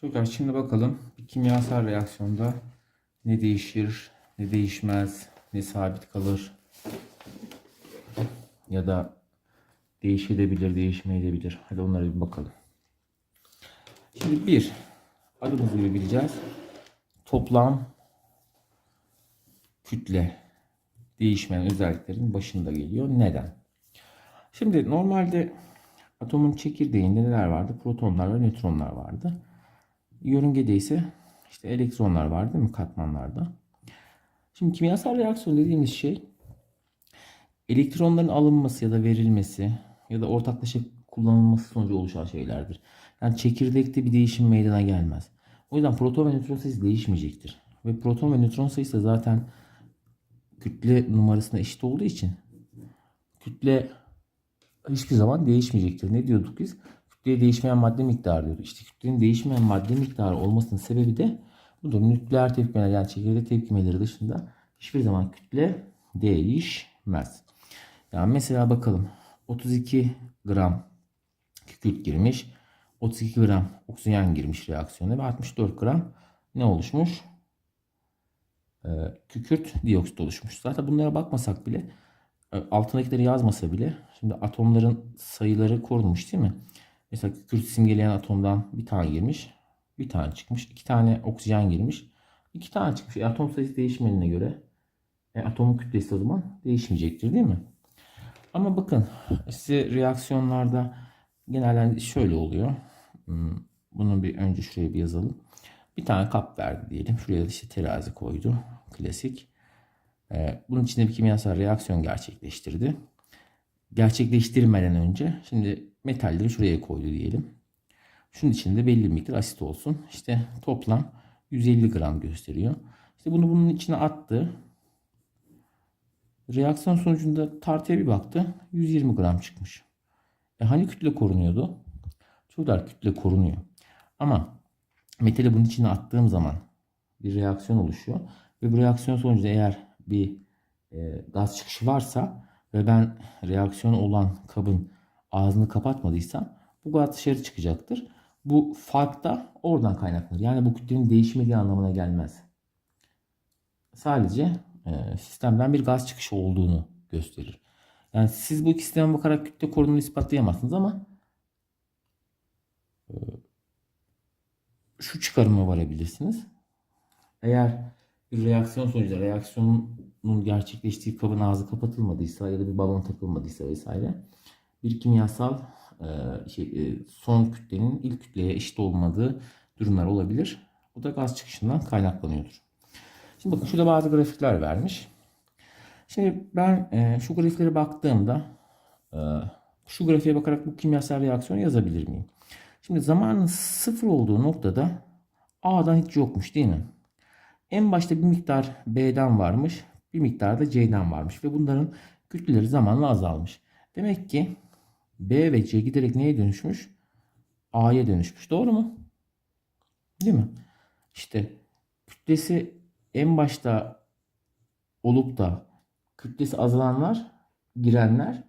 Çocuklar şimdi bakalım bir kimyasal reaksiyonda ne değişir, ne değişmez, ne sabit kalır ya da değişebilir, değişmeyebilir. Hadi onlara bir bakalım. Şimdi bir, adımız gibi bileceğiz. Toplam kütle değişmeyen özelliklerin başında geliyor. Neden? Şimdi normalde atomun çekirdeğinde neler vardı? Protonlar ve nötronlar vardı. Yörüngede ise işte elektronlar var değil mi katmanlarda? Şimdi kimyasal reaksiyon dediğimiz şey elektronların alınması ya da verilmesi ya da ortaklaşa kullanılması sonucu oluşan şeylerdir. Yani çekirdekte bir değişim meydana gelmez. O yüzden proton ve nötron sayısı değişmeyecektir. Ve proton ve nötron sayısı zaten kütle numarasına eşit olduğu için kütle hiçbir zaman değişmeyecektir. Ne diyorduk biz? Kütleye değişmeyen madde miktarı diyorduk. İşte kütlenin değişmeyen madde miktarı olmasının sebebi de budur. Nükleer tepkimeler yani çekirdek tepkimeleri dışında hiçbir zaman kütle değişmez. Yani mesela bakalım 32 gram kükürt girmiş. 32 gram oksijen girmiş reaksiyona ve 64 gram ne oluşmuş? Ee, kükürt dioksit oluşmuş. Zaten bunlara bakmasak bile e, altındakileri yazmasa bile şimdi atomların sayıları korunmuş değil mi? Mesela kükürt simgeleyen atomdan bir tane girmiş. Bir tane çıkmış. iki tane oksijen girmiş. iki tane çıkmış. E, atom sayısı değişmediğine göre e, atomun kütlesi o zaman değişmeyecektir değil mi? Ama bakın size reaksiyonlarda genelde şöyle oluyor. Hmm, Bunu bir önce şuraya bir yazalım. Bir tane kap verdi diyelim. Şuraya da işte terazi koydu. Klasik. Ee, bunun içinde bir kimyasal reaksiyon gerçekleştirdi. Gerçekleştirmeden önce şimdi metalleri şuraya koydu diyelim. Şunun içinde belli bir miktar asit olsun. İşte toplam 150 gram gösteriyor. İşte bunu bunun içine attı. Reaksiyon sonucunda tartıya bir baktı. 120 gram çıkmış. E hani kütle korunuyordu? Çocuklar kütle korunuyor. Ama metali bunun içine attığım zaman bir reaksiyon oluşuyor. Ve bu reaksiyon sonucunda eğer bir e, gaz çıkışı varsa ve ben reaksiyon olan kabın ağzını kapatmadıysam bu gaz dışarı çıkacaktır. Bu fark da oradan kaynaklanır. Yani bu kütlenin değişmediği anlamına gelmez. Sadece e, sistemden bir gaz çıkışı olduğunu gösterir. Yani siz bu iki sisteme bakarak kütle korunumunu ispatlayamazsınız ama e, şu çıkarıma varabilirsiniz. Eğer bir reaksiyon sonucunda reaksiyonun gerçekleştiği kabın ağzı kapatılmadıysa ya da bir balon takılmadıysa vesaire bir kimyasal e, şey, e, son kütlenin ilk kütleye eşit olmadığı durumlar olabilir. Bu da gaz çıkışından kaynaklanıyordur. Şimdi bakın şurada bazı grafikler vermiş. Şimdi ben e, şu grafiklere baktığımda şu grafiğe bakarak bu kimyasal reaksiyonu yazabilir miyim? Şimdi zamanın sıfır olduğu noktada A'dan hiç yokmuş değil mi? En başta bir miktar B'den varmış, bir miktar da C'den varmış ve bunların kütleleri zamanla azalmış. Demek ki B ve C giderek neye dönüşmüş? A'ya dönüşmüş. Doğru mu? Değil mi? İşte kütlesi en başta olup da kütlesi azalanlar, girenler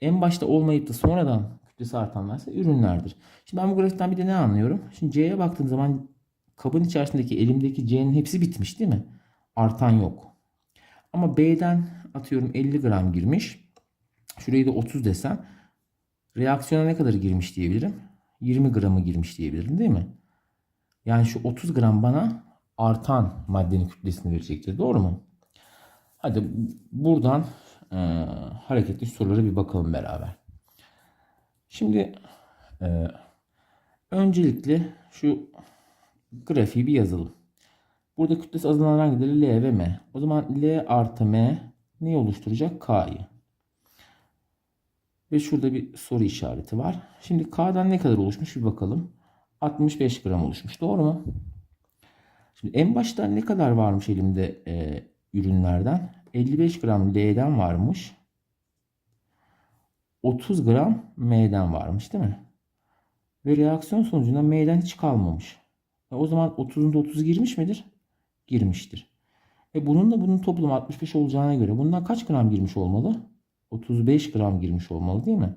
en başta olmayıp da sonradan kütlesi artanlarsa ürünlerdir. Şimdi ben bu grafikten bir de ne anlıyorum? Şimdi C'ye baktığım zaman kabın içerisindeki elimdeki C'nin hepsi bitmiş değil mi? Artan yok. Ama B'den atıyorum 50 gram girmiş. Şurayı da 30 desem reaksiyona ne kadar girmiş diyebilirim? 20 gramı girmiş diyebilirim değil mi? Yani şu 30 gram bana artan maddenin kütlesini verecektir. Doğru mu? Hadi buradan e, hareketli sorulara bir bakalım beraber. Şimdi e, öncelikle şu grafiği bir yazalım. Burada kütlesi azalan hangileri? L ve M. O zaman L artı M neyi oluşturacak? K'yı. Ve şurada bir soru işareti var. Şimdi K'dan ne kadar oluşmuş bir bakalım. 65 gram oluşmuş. Doğru mu? Şimdi en başta ne kadar varmış elimde e, ürünlerden? 55 gram L'den varmış. 30 gram M'den varmış değil mi? Ve reaksiyon sonucunda M'den hiç kalmamış. E o zaman 30'un da 30 girmiş midir? Girmiştir. E bunun da bunun toplamı 65 olacağına göre bundan kaç gram girmiş olmalı? 35 gram girmiş olmalı değil mi?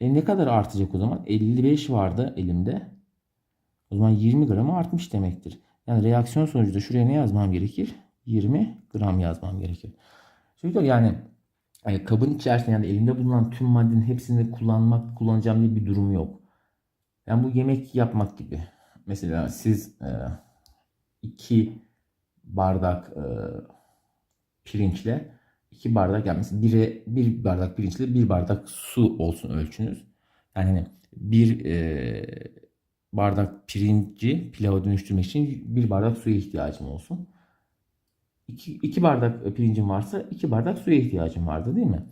E ne kadar artacak o zaman? 55 vardı elimde. O zaman 20 gramı artmış demektir. Yani reaksiyon sonucunda şuraya ne yazmam gerekir? 20 gram yazmam gerekir. Çocuklar yani kabın içerisinde yani elimde bulunan tüm maddenin hepsini kullanmak kullanacağım diye bir durum yok. Yani bu yemek yapmak gibi. Mesela siz e, iki bardak e, pirinçle iki bardak yani mesela bire, bir bardak pirinçle bir bardak su olsun ölçünüz. Yani hani bir e, bardak pirinci pilava dönüştürmek için bir bardak suya ihtiyacım olsun. İki, iki bardak pirincim varsa iki bardak suya ihtiyacım vardı değil mi?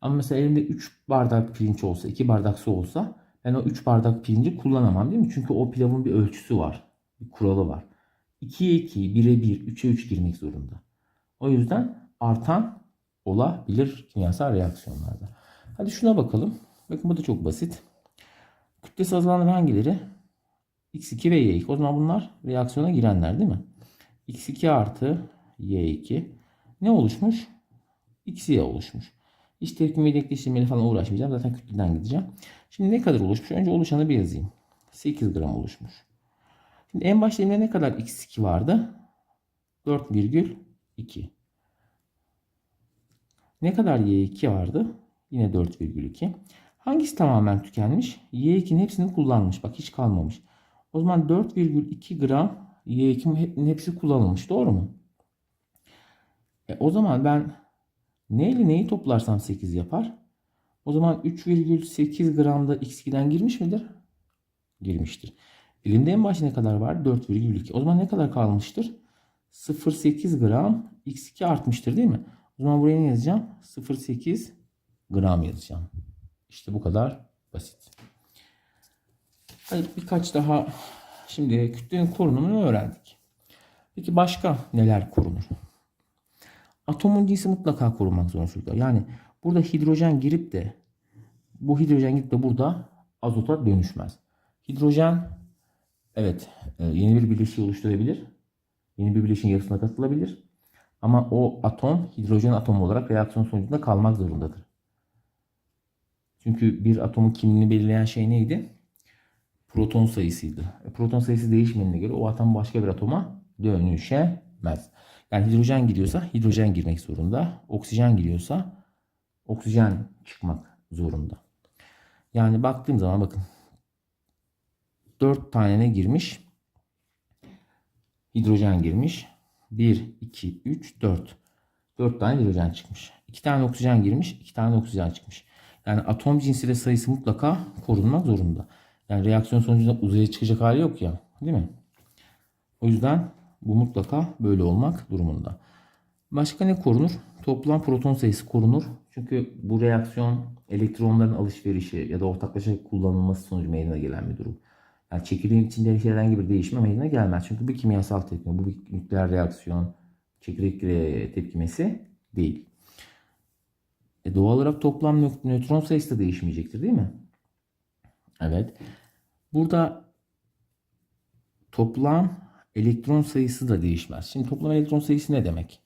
Ama mesela elimde 3 bardak pirinç olsa, 2 bardak su olsa ben o 3 bardak pirinci kullanamam değil mi? Çünkü o pilavın bir ölçüsü var. Bir kuralı var. 2'ye 2, 1'e 1, 3'e 3 girmek zorunda. O yüzden artan olabilir kimyasal reaksiyonlarda. Hadi şuna bakalım. Bakın bu da çok basit. Kütlesi azalanlar hangileri? X2 ve Y2. O zaman bunlar reaksiyona girenler değil mi? X2 artı Y2 ne oluşmuş? XY oluşmuş. Hiç tepkime ve denkleştirmeyle falan uğraşmayacağım. Zaten kütleden gideceğim. Şimdi ne kadar oluşmuş? Önce oluşanı bir yazayım. 8 gram oluşmuş. Şimdi en başta ne kadar X2 vardı? 4,2. Ne kadar Y2 vardı? Yine 4,2. Hangisi tamamen tükenmiş? Y2'nin hepsini kullanmış. Bak hiç kalmamış. O zaman 4,2 gram Y2'nin hepsi kullanılmış. Doğru mu? E, o zaman ben ne neyi toplarsam 8 yapar? O zaman 3,8 gram da X2'den girmiş midir? Girmiştir. Elimde en başta ne kadar var? 4,2. O zaman ne kadar kalmıştır? 0,8 gram X2 artmıştır değil mi? O zaman buraya ne yazacağım? 0,8 gram yazacağım. İşte bu kadar basit. Hadi birkaç daha şimdi kütlenin korunumunu öğrendik. Peki başka neler korunur? Atomun cinsi mutlaka korunmak zorunda. Yani burada hidrojen girip de bu hidrojen gidip de burada azota dönüşmez. Hidrojen evet e, yeni bir bileşiği oluşturabilir. Yeni bir bileşiğin yarısına katılabilir. Ama o atom hidrojen atomu olarak reaksiyon sonucunda kalmak zorundadır. Çünkü bir atomun kimliğini belirleyen şey neydi? Proton sayısıydı. E, proton sayısı değişmediğine göre o atom başka bir atoma dönüşemez. Yani hidrojen gidiyorsa hidrojen girmek zorunda. Oksijen giriyorsa oksijen çıkmak zorunda. Yani baktığım zaman bakın 4 tane ne girmiş? Hidrojen girmiş. 1, 2, 3, 4. 4 tane hidrojen çıkmış. 2 tane oksijen girmiş. 2 tane oksijen çıkmış. Yani atom cinsi ve sayısı mutlaka korunmak zorunda. Yani reaksiyon sonucunda uzaya çıkacak hali yok ya. Değil mi? O yüzden bu mutlaka böyle olmak durumunda. Başka ne korunur? Toplam proton sayısı korunur. Çünkü bu reaksiyon elektronların alışverişi ya da ortaklaşa kullanılması sonucu meydana gelen bir durum. Yani çekirdeğin içinde herhangi bir değişme meydana gelmez. Çünkü bir kimyasal tepkime, bu bir nükleer reaksiyon, çekirdek tepkimesi değil. E doğal olarak toplam nötron sayısı da değişmeyecektir değil mi? Evet. Burada toplam elektron sayısı da değişmez. Şimdi toplam elektron sayısı ne demek?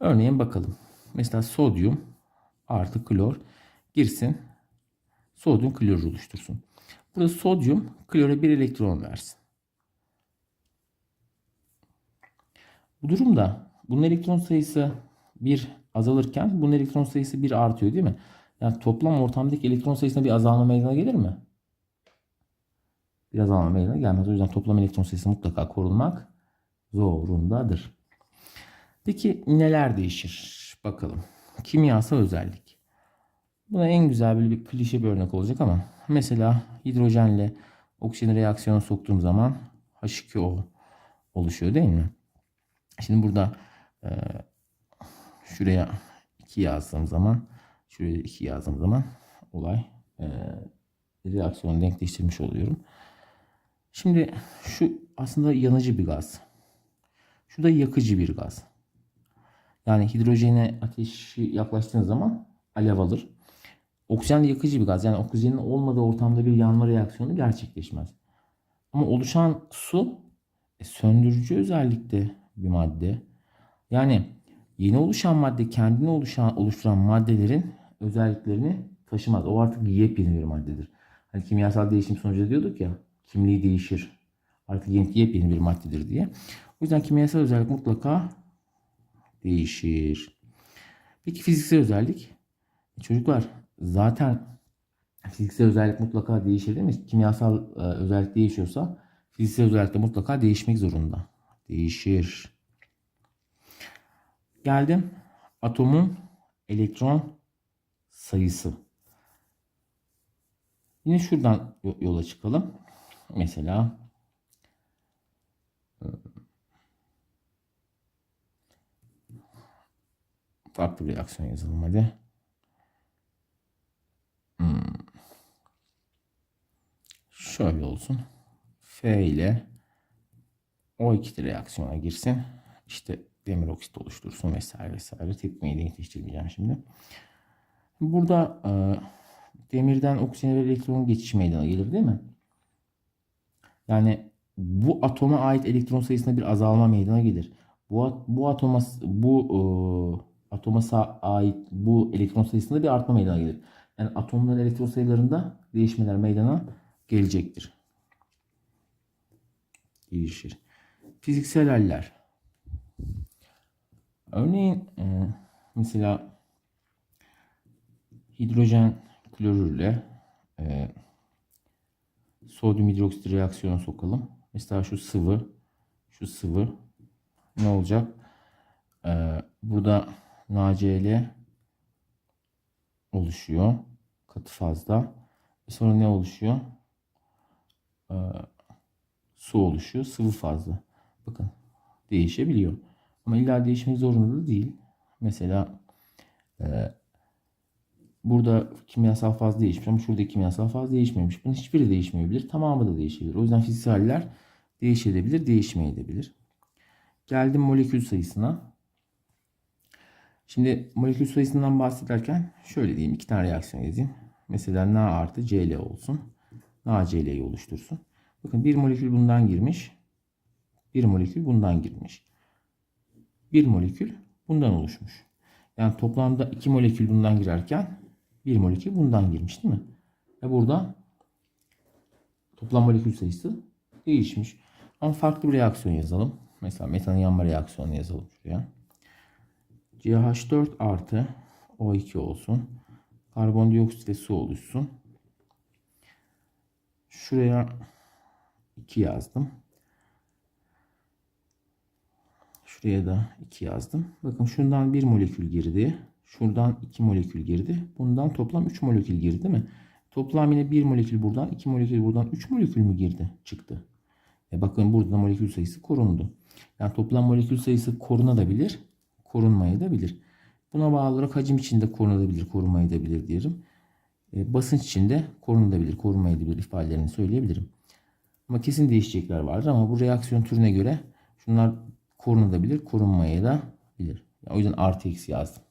Örneğin bakalım. Mesela sodyum artı klor girsin. Sodyum klor oluştursun. Burada sodyum klora bir elektron versin. Bu durumda bunun elektron sayısı bir azalırken bunun elektron sayısı bir artıyor değil mi? Yani toplam ortamdaki elektron sayısında bir azalma meydana gelir mi? Bir azalma meydana gelmez. O yüzden toplam elektron sayısı mutlaka korunmak zorundadır. Peki neler değişir? Bakalım. Kimyasal özellik. Buna en güzel bir, bir klişe bir örnek olacak ama mesela hidrojenle oksijen reaksiyona soktuğum zaman H2O oluşuyor değil mi? Şimdi burada e, şuraya 2 yazdığım zaman şuraya 2 yazdığım zaman olay e, reaksiyonu denkleştirmiş oluyorum. Şimdi şu aslında yanıcı bir gaz. Şu da yakıcı bir gaz. Yani hidrojene ateşi yaklaştığınız zaman alev alır. Oksijen yakıcı bir gaz. Yani oksijenin olmadığı ortamda bir yanma reaksiyonu gerçekleşmez. Ama oluşan su e, söndürücü özellikte bir madde. Yani yeni oluşan madde kendini oluşan oluşturan maddelerin özelliklerini taşımaz. O artık yepyeni bir maddedir. Hani kimyasal değişim sonucu diyorduk ya kimliği değişir. Artık yeni, yepyeni bir maddedir diye. O yüzden kimyasal özellik mutlaka değişir. Peki fiziksel özellik? E, Çocuklar zaten fiziksel özellik mutlaka değişir değil mi? Kimyasal e, özellik değişiyorsa fiziksel özellik de mutlaka değişmek zorunda. Değişir. Geldim. Atomun elektron sayısı. Yine şuradan yo- yola çıkalım. Mesela e, farklı bir reaksiyon yazalım hadi. Şöyle olsun. F ile O2 reaksiyona girsin. İşte demir oksit oluştursun vesaire vesaire. Tepkimeyi de yetiştirmeyeceğim şimdi. Burada e, demirden oksijene ve elektronun geçişi meydana gelir değil mi? Yani bu atoma ait elektron sayısında bir azalma meydana gelir. Bu bu atoma bu e, atoma ait bu elektron sayısında bir artma meydana gelir. Yani atomların elektron sayılarında değişmeler meydana gelecektir. Değişir. Fiziksel haller. Örneğin e, mesela hidrojen klorürle e, sodyum hidroksit reaksiyona sokalım. Mesela şu sıvı, şu sıvı ne olacak? E, burada NaCl oluşuyor. Katı fazla. E sonra ne oluşuyor? E, su oluşuyor. Sıvı fazla. Bakın değişebiliyor. Ama illa değişmek zorunda da değil. Mesela e, burada kimyasal faz değişmiş ama şurada kimyasal faz değişmemiş. Bunun hiçbiri değişmeyebilir. Tamamı da değişebilir. O yüzden fiziksel haller değişebilir, değişmeyebilir. Geldim molekül sayısına. Şimdi molekül sayısından bahsederken şöyle diyeyim. iki tane reaksiyon yazayım. Mesela Na artı Cl olsun. NaCl'yi oluştursun. Bakın bir molekül bundan girmiş. Bir molekül bundan girmiş. Bir molekül bundan oluşmuş. Yani toplamda iki molekül bundan girerken bir molekül bundan girmiş değil mi? Ve burada toplam molekül sayısı değişmiş. Ama farklı bir reaksiyon yazalım. Mesela metanın yanma reaksiyonu yazalım şuraya. CH4 artı O2 olsun. Karbondioksit ve su oluşsun. Şuraya 2 yazdım. Şuraya da 2 yazdım. Bakın şundan 1 molekül girdi. Şuradan 2 molekül girdi. Bundan toplam 3 molekül girdi değil mi? Toplam yine 1 molekül buradan, 2 molekül buradan, 3 molekül mü girdi? Çıktı. E bakın burada da molekül sayısı korundu. Yani toplam molekül sayısı korunabilir, korunmayabilir. Buna bağlı olarak hacim içinde korunabilir, korunmayabilir diyelim. E, basınç içinde korunabilir, korunmayabilir ifadelerini söyleyebilirim. Ama kesin değişecekler vardır ama bu reaksiyon türüne göre şunlar korunabilir, korunmayabilir. O yüzden artı eksi yazdım.